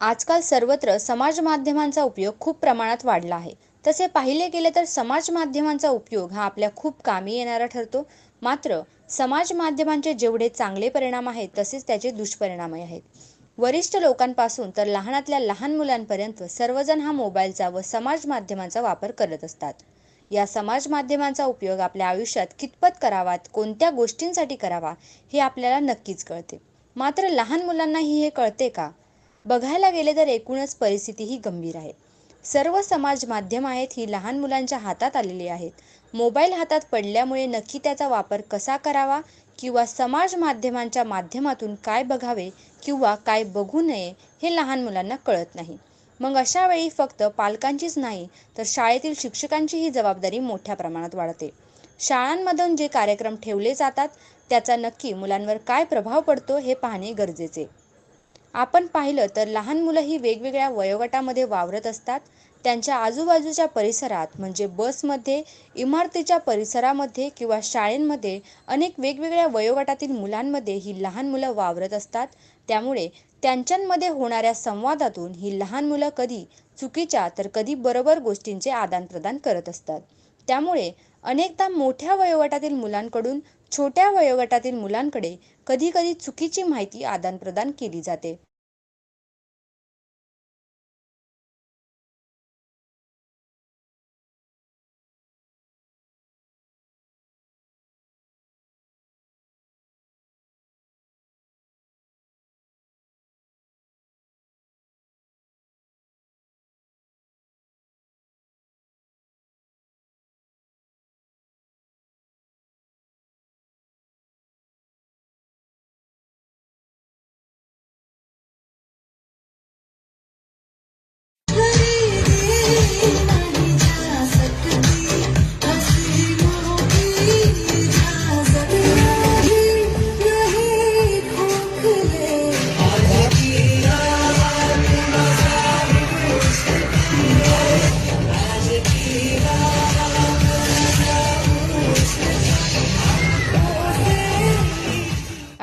आजकाल सर्वत्र समाज माध्यमांचा उपयोग खूप प्रमाणात वाढला आहे. तसे पाहिले गेले तर समाज माध्यमांचा उपयोग हा आपल्या खूप कामी येणारा ठरतो. मात्र समाज माध्यमांचे जेवढे चांगले परिणाम आहेत तसेच त्याचे दुष्परिणामही आहेत. वरिष्ठ लोकांपासून तर लहानातल्या लहान मुलांपर्यंत सर्वजण हा मोबाईलचा व समाज माध्यमांचा वापर करत असतात. या समाज माध्यमांचा उपयोग आपल्या आयुष्यात कितपत करावात कोणत्या गोष्टींसाठी करावा हे आपल्याला नक्कीच कळते. मात्र लहान मुलांनाही हे कळते का? बघायला गेले तर एकूणच परिस्थिती ही गंभीर आहे. सर्व समाज माध्यम आहेत ही लहान मुलांच्या हातात आलेली आहेत. मोबाईल हातात पडल्यामुळे नक्की त्याचा वापर कसा करावा किंवा समाज माध्यमांच्या माध्यमातून काय बघावे किंवा काय बघू नये हे लहान मुलांना कळत नाही. मग अशा वेळी फक्त पालकांचीच नाही तर शाळेतील शिक्षकांचीही जबाबदारी मोठ्या प्रमाणात वाढते. शाळांमधून जे कार्यक्रम ठेवले जातात त्याचा नक्की मुलांवर काय प्रभाव पडतो हे पाहणे गरजेचे. आपण पाहिलं तर लहान मुलं ही वेगवेगळ्या वयोगटामध्ये वावरत असतात. त्यांच्या आजूबाजूच्या परिसरात म्हणजे बसमध्ये इमारतीच्या परिसरामध्ये किंवा शाळेंमध्ये अनेक वेगवेगळ्या वयोगटातील मुलांमध्ये ही लहान मुलं वावरत असतात. त्यामुळे त्यांच्यांमध्ये होणाऱ्या संवादातून ही लहान मुलं कधी चुकीच्या तर कधी बरोबर गोष्टींचे आदानप्रदान करत असतात. त्यामुळे अनेकदा मोठ्या वयोगटातील मुलांकडून छोट्या वयोगटातील मुलांकडे कधीकधी चुकीची माहिती आदानप्रदान केली जाते.